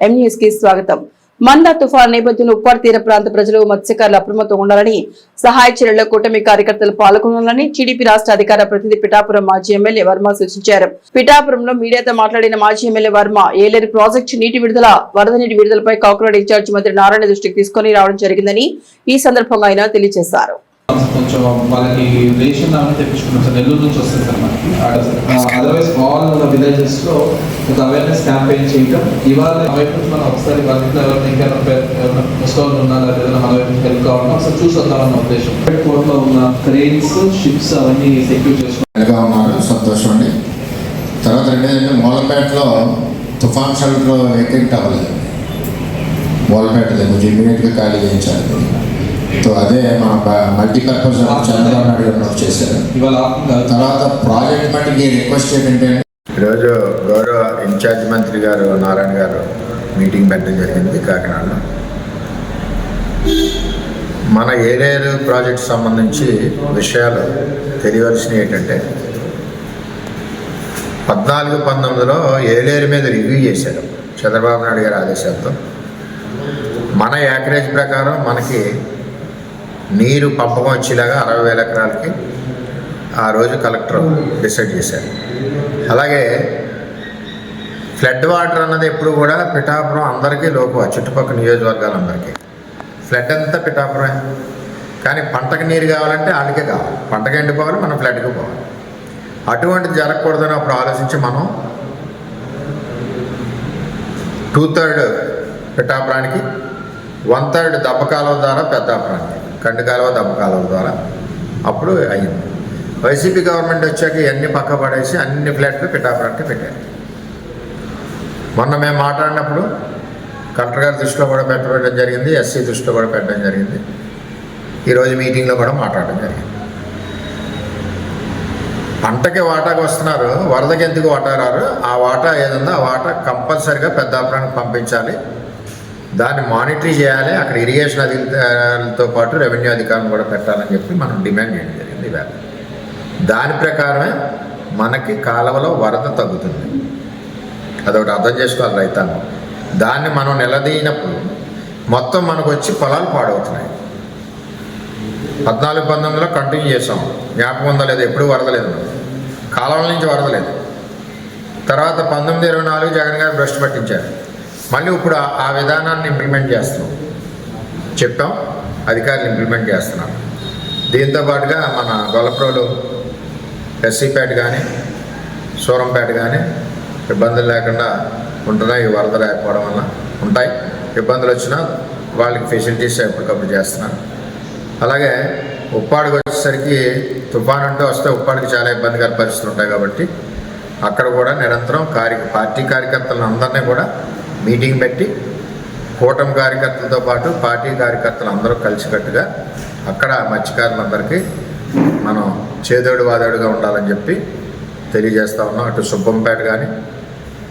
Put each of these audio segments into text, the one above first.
ఎంన్యూస్కి స్వాగతం. మందా తుఫాన్ నేపథ్యంలో ఉప్పాడు తీర ప్రాంత ప్రజలు మత్స్యకారులు అప్రమత్తంగా ఉండాలని సహాయ చర్యల్లో కూటమి కార్యకర్తలు పాల్గొనాలని టీడీపీ రాష్ట్ర అధికార ప్రతినిధి పిఠాపురం మాజీ ఎమ్మెల్యే వర్మ సూచించారు. పిఠాపురంలో మీడియాతో మాట్లాడిన మాజీ ఎమ్మెల్యే వర్మ ఏలేరు ప్రాజెక్టు నీటి విడుదల వరద నీటి విడుదలపై కాకులాడ ఇన్ఛార్జి మంత్రి నారాయణ దృష్టికి తీసుకొని రావడం జరిగిందని ఈ సందర్భంగా ఆయన తెలియజేశారు. కొంచెం వాళ్ళకి రేషన్ అవన్నీ తెప్పించుకున్నాం సార్ నెల్లూరు నుంచి వస్తుంది సార్ మనకి. అదర్వైజ్ ఆల్ విలేజెస్లో ఒక అవేర్నెస్ క్యాంపెయిన్ చేయటం. ఇవాళ వైపు నుంచి మనం ఒకసారి వాళ్ళ ఇంట్లో ఎవరైనా ఇంకా ఎవరైనా ముసలి ఉన్నారా? లేదా మన వైపు హెల్ప్ కావాలన్నా ఒకసారి చూసి వద్దామన్న ఉద్దేశం. పోర్ట్లో ఉన్న క్రెయిన్స్ షిప్స్ అవన్నీ సెక్యూర్ చేసుకున్నాం ఉన్నారు. సంతోషం అండి. తర్వాత రెండేదంటే మూలపేటలో తుఫాన్ షెల్టర్ వేకెంట్ అవ్వలేదు మూలపేటలో కొంచెం ఇమీడియట్గా ఖాళీ చేయించాలి అదే మన మల్టీపర్పస్ చంద్రబాబు నాయుడు గారు చేశారు. తర్వాత ప్రాజెక్ట్ మట్టికి రిక్వెస్ట్ ఏంటంటే ఈరోజు గౌరవ ఇన్ఛార్జ్ మంత్రి గారు నారాయణ గారు మీటింగ్ పెట్టడం జరిగింది కాకినాడలో. మన ఏలేరు ప్రాజెక్ట్ సంబంధించి విషయాలు తెలియవలసినవి ఏంటంటే పద్నాలుగు పంతొమ్మిదిలో ఏలేరు మీద రివ్యూ చేశారు చంద్రబాబు నాయుడు గారి ఆదేశాలతో. మన యాకరేజ్ ప్రకారం మనకి నీరు పంపకం వచ్చేలాగా అరవై వేల ఎకరాలకి ఆ రోజు కలెక్టర్ డిసైడ్ చేశారు. అలాగే ఫ్లడ్ వాటర్ అన్నది ఎప్పుడు కూడా పిఠాపురం అందరికీ లోకువ చుట్టుపక్కల నియోజకవర్గాలందరికీ. ఫ్లడ్ అంతా పిఠాపురమే. కానీ పంటకు నీరు కావాలంటే వాళ్ళకే కావాలి. పంటకు ఎండిపోవాలి మనం ఫ్లడ్కి పోవాలి. అటువంటిది జరగకూడదని అప్పుడు ఆలోచించి మనం టూ థర్డ్ పిఠాపురానికి వన్ థర్డ్ దెబ్బ ద్వారా పెద్దాపురానికి కంటి కాలువ దెబ్బ కాలువ ద్వారా అప్పుడు అయింది. వైసీపీ గవర్నమెంట్ వచ్చాక ఇవన్నీ పక్క పడేసి అన్ని ఫ్లాట్లు పిఠాపురానికి పెట్టారు. మొన్న మేము మాట్లాడినప్పుడు కలెక్టర్ గారి దృష్టిలో కూడా పెట్టడం జరిగింది ఎస్సీ దృష్టిలో కూడా పెట్టడం జరిగింది. ఈరోజు మీటింగ్లో కూడా మాట్లాడడం జరిగింది. పంటకి వాటాకు వస్తున్నారు వరదకి ఎందుకు వాటా రారు? ఆ వాటా ఏదన్నా ఆ వాటా కంపల్సరిగా పెద్దాపురానికి పంపించాలి. దాన్ని మానిటరీ చేయాలి అక్కడ ఇరిగేషన్ అధికారులతో పాటు రెవెన్యూ అధికారులు కూడా పెట్టాలని చెప్పి మనం డిమాండ్ చేయడం జరిగింది ఇవాళ దాని ప్రకారమే మనకి కాలువలో వరద తగ్గుతుంది. అదొకటి అర్థం చేసుకోవాలి రైతాంగం. దాన్ని మనం నిలదీయినప్పుడు మొత్తం మనకు వచ్చి పొలాలు పాడవుతున్నాయి. పద్నాలుగు పంతొమ్మిదిలో కంటిన్యూ చేసాం. జ్ఞాపకం ఉందా లేదు? ఎప్పుడు వరదలేదు కాలవల నుంచి వరదలేదు తర్వాత పంతొమ్మిది ఇరవై నాలుగు జగన్ గారు భ్రష్టు పట్టించారు. మళ్ళీ ఇప్పుడు ఆ- విధానాన్ని ఇంప్లిమెంట్ చేస్తున్నాం. చెప్పాం అధికారులు ఇంప్లిమెంట్ చేస్తున్నారు. దీంతో పాటుగా మన గొల్లప్రోలు ఎస్సీపేట కానీ సూరంపేట కానీ ఇబ్బందులు లేకుండా ఉంటున్నాయి ఈ వరద లేకపోవడం వల్ల ఉంటాయి. ఇబ్బందులు వచ్చినా వాళ్ళకి ఫెసిలిటీస్ ఎప్పటికప్పుడు చేస్తున్నారు. అలాగే ఉప్పాడికి వచ్చేసరికి తుఫాన్ అంటూ వస్తే ఉప్పాడికి చాలా ఇబ్బందికర పరిస్థితులు ఉంటాయి కాబట్టి అక్కడ కూడా నిరంతరం కార్య పార్టీ కార్యకర్తలను అందరినీ కూడా మీటింగ్ పెట్టి కూటమి కార్యకర్తలతో పాటు పార్టీ కార్యకర్తలు అందరూ కలిసికట్టుగా అక్కడ మత్స్యకారులందరికీ మనం చేదోడు వాదోడుగా ఉండాలని చెప్పి తెలియజేస్తూ ఉన్నాం. అటు సుబ్బంపేట కానీ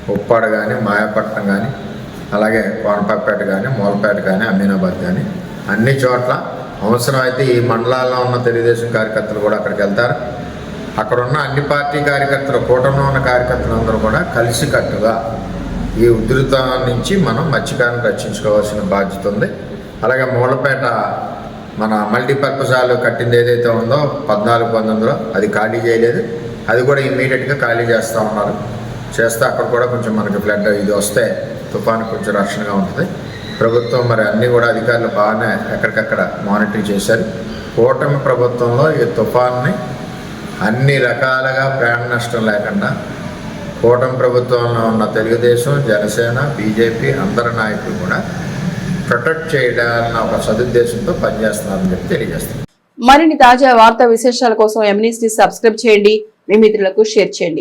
ఉప్పాడ కానీ మాయాపట్నం కానీ అలాగే కోనపేట కానీ మూలపేట కానీ అమీనాబాద్ కానీ అన్ని చోట్ల అవసరం అయితే ఈ మండలాల్లో ఉన్న తెలుగుదేశం కార్యకర్తలు కూడా అక్కడికి వెళ్తారు. అక్కడ ఉన్న అన్ని పార్టీ కార్యకర్తలు కూటమిలో ఉన్న కార్యకర్తలు అందరూ కూడా కలిసికట్టుగా ఈ ఉధృత నుంచి మనం మత్స్యకారులను రక్షించుకోవాల్సిన బాధ్యత ఉంది. అలాగే మూలపేట మన మల్టీపర్పస్ హాల్ కట్టింది ఏదైతే ఉందో పద్నాలుగు పంతొమ్మిదిలో అది ఖాళీ చేయలేదు. అది కూడా ఇమీడియట్గా ఖాళీ చేస్తూ ఉన్నారు. చేస్తే అక్కడ కూడా కొంచెం మనకి ఫ్లడ్ ఇది వస్తే తుఫాను కొంచెం రక్షణగా ఉంటుంది. ప్రభుత్వం మరి అన్నీ కూడా అధికారులు బాగానే ఎక్కడికక్కడ మానిటర్ చేశారు. కూటమి ప్రభుత్వంలో ఈ తుఫాన్ని అన్ని రకాలుగా ప్రాణ నష్టం లేకుండా కూటమి ప్రభుత్వంలో ఉన్న తెలుగుదేశం జనసేన బీజేపీ అందరి నాయకులు కూడా ప్రొటెక్ట్ చేయాలన్న ఒక సదుద్దేశంతో పనిచేస్తున్నారని చెప్పి తెలియజేస్తున్నారు. మరిన్ని తాజా వార్తా విశేషాల కోసం ఎంన్యూస్ సబ్స్క్రైబ్ చేయండి. మీ మిత్రులకు షేర్ చేయండి.